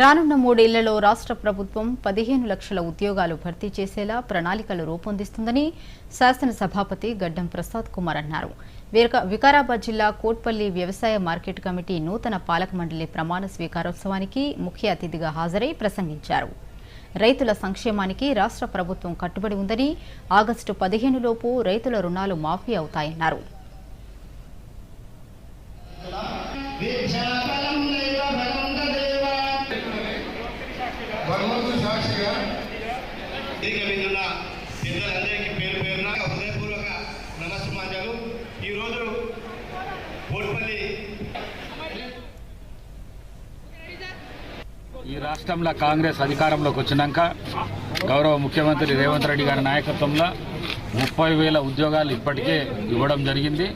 రానున్న మూడేళ్ళలో రాష్ట్ర ప్రభుత్వం పదిహేను లక్షల ఉద్యోగాలు భర్తీ చేసేలా ప్రణాళికలు రూపొందిస్తుందని శాసనసభాపతి గడ్డం ప్రసాద్ కుమార్ అన్నారు. వికారాబాద్ జిల్లా కోట్పల్లి వ్యవసాయ మార్కెట్ కమిటీ నూతన పాలక మండలి ప్రమాణ స్వీకారోత్సవానికి ముఖ్య అతిథిగా హాజరై ప్రసంగించారు. రైతుల సంక్షేమానికి రాష్ట్ర ప్రభుత్వం కట్టుబడి ఉందని ఆగస్టు పదిహేనులోపు రైతుల రుణాలు మాఫీ అవుతాయన్నారు. భగవంతుడు సాక్షిగా వేదిక మీద ఉన్న పెద్దలందరికీ పేరు పేరున హృదయపూర్వక నమస్సుమాంజలు. ఈరోజు కోట్పల్లి ఈ రాష్ట్రంలో కాంగ్రెస్ అధికారంలోకి వచ్చినాక గౌరవ ముఖ్యమంత్రి రేవంత్ రెడ్డి గారి నాయకత్వంలో ముప్పై వేల ఉద్యోగాలు ఇప్పటికే ఇవ్వడం జరిగింది.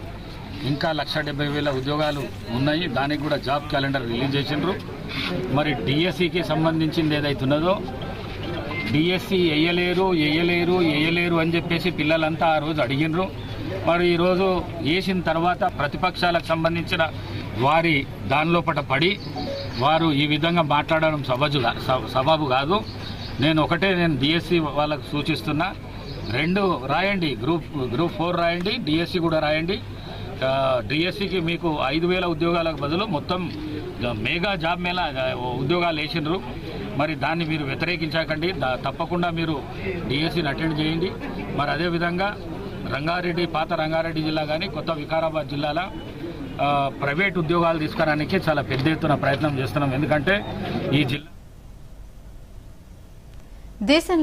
ఇంకా లక్ష డెబ్బై వేల ఉద్యోగాలు ఉన్నాయి. దానికి కూడా జాబ్ క్యాలెండర్ రిలీజ్ చేసిండ్రు. మరి డిఎస్సికి సంబంధించింది ఏదైతే ఉన్నదో డిఎస్సి వేయలేరు వేయలేరు వేయలేరు అని చెప్పేసి పిల్లలంతా ఆ రోజు అడిగినరు. మరి ఈరోజు వేసిన తర్వాత ప్రతిపక్షాలకు సంబంధించిన వారి దానిలోపట పడి వారు ఈ విధంగా మాట్లాడడం సబజు సబాబు కాదు. నేను ఒకటే నేను డిఎస్సి వాళ్ళకు సూచిస్తున్నా. రెండు రాయండి గ్రూప్ గ్రూప్ ఫోర్ రాయండి డిఎస్సి కూడా రాయండి. డిఎస్సికి మీకు ఐదు వేల ఉద్యోగాలకు బదులు మొత్తం మేఘా జాబ్ మేళ ఉద్యోగాలు వేసినారు మరి దాన్ని మీరు వ్యతిరేకించకండి. తప్పకుండా మీరు డిఎస్సిని అటెండ్ చేయండి. మరి అదేవిధంగా రంగారెడ్డి పాత రంగారెడ్డి జిల్లా కానీ కొత్త వికారాబాద్ జిల్లాలో ప్రైవేట్ ఉద్యోగాలు తీసుకోవడానికి చాలా పెద్ద ఎత్తున ప్రయత్నం చేస్తున్నాం. ఎందుకంటే ఈ జిల్లా దేశంలో